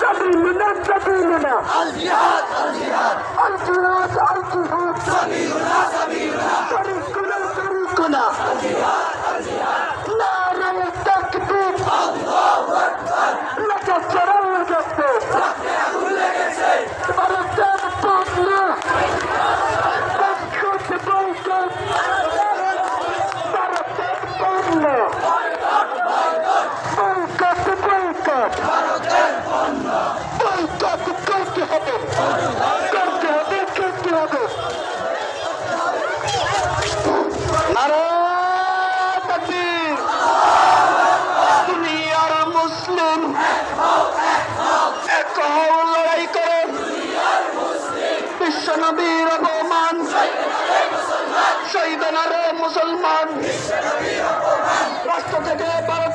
سبيلنا الجهاد الجهاد الجهاد الجهاد سبيلنا سبيلنا বিশ্ব নবীর অপমান শহীদনারে মুসলমান। রাষ্ট্র থেকে ভারত